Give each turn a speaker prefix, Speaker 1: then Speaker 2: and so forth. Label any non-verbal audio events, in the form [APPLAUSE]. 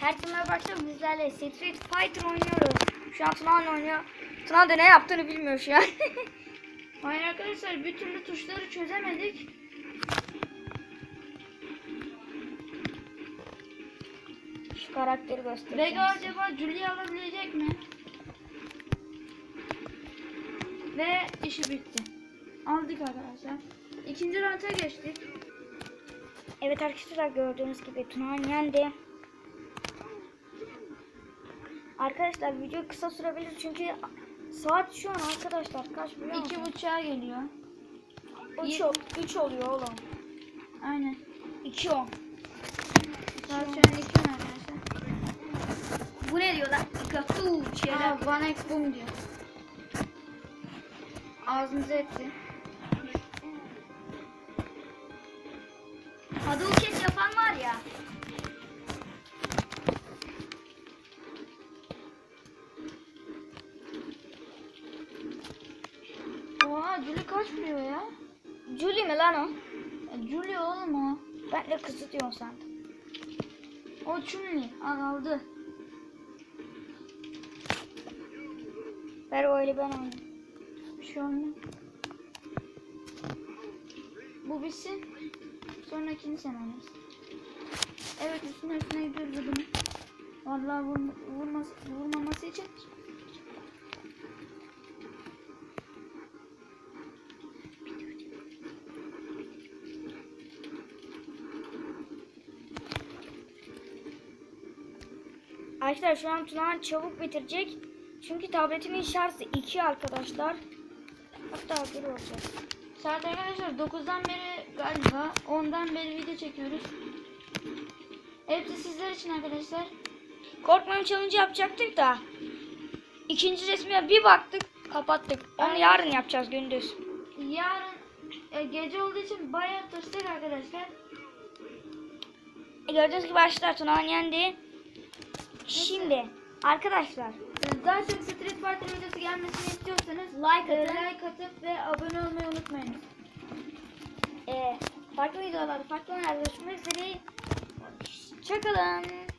Speaker 1: Herkese merhaba arkadaşlar bizlerle Street Fighter oynuyoruz. Şu an Tuna'nın oynuyor. Tuna da ne yaptığını bilmiyor şu an. [LAUGHS]
Speaker 2: Hayır arkadaşlar bir türlü tuşları çözemedik.
Speaker 1: Şu karakteri göstereceğim.
Speaker 2: Vega acaba Julia alabilecek mi? Ve işi bitti. Aldık arkadaşlar. İkinci ranta geçtik.
Speaker 1: Evet arkadaşlar gördüğünüz gibi Tuna yendi. Arkadaşlar video kısa sürebilir çünkü saat şu an arkadaşlar kaç biliyor
Speaker 2: İki
Speaker 1: musun?
Speaker 2: buçuğa geliyor.
Speaker 1: 3 3 oluyor oğlum.
Speaker 2: Aynen.
Speaker 1: 2 10.
Speaker 2: Saat şu an iki arkadaşlar.
Speaker 1: Bu ne diyor lan? Gatu
Speaker 2: Aa, One X Boom diyor. Ağzımıza etti.
Speaker 1: Hadouken yapan var ya.
Speaker 2: Julie kaç vuruyor ya?
Speaker 1: Julie mi lan o?
Speaker 2: E, Julie oğlum o.
Speaker 1: Ben de kızı diyorum sandım.
Speaker 2: O Chun-Li. Al aldı.
Speaker 1: Ver o ben oynayayım.
Speaker 2: Bir şey olmuyor. Bu bitsin. Sonrakini sen oynasın. Evet üstüne üstüne gidiyoruz adamı. Vallahi vur, vurması, vurmaması için.
Speaker 1: Arkadaşlar şu an Tuna çabuk bitirecek. Çünkü tabletimin şarjı 2 arkadaşlar. Hatta 1 olacak.
Speaker 2: Saat arkadaşlar 9'dan beri galiba 10'dan beri video çekiyoruz. Hepsi sizler için arkadaşlar.
Speaker 1: Korkmayın challenge yapacaktık da. ikinci resmine bir baktık kapattık. Onu
Speaker 2: Aynen.
Speaker 1: yarın yapacağız gündüz.
Speaker 2: Yarın e, gece olduğu için bayağı tırstık arkadaşlar.
Speaker 1: E, Gördüğünüz gibi arkadaşlar Tuna yendi. Şimdi arkadaşlar
Speaker 2: Daha çok Street Fighter videosu gelmesini istiyorsanız
Speaker 1: Like atın.
Speaker 2: like atıp ve abone olmayı unutmayın.
Speaker 1: e, farklı videolarda farklı oyunlarda görüşmek üzere. Hoşçakalın.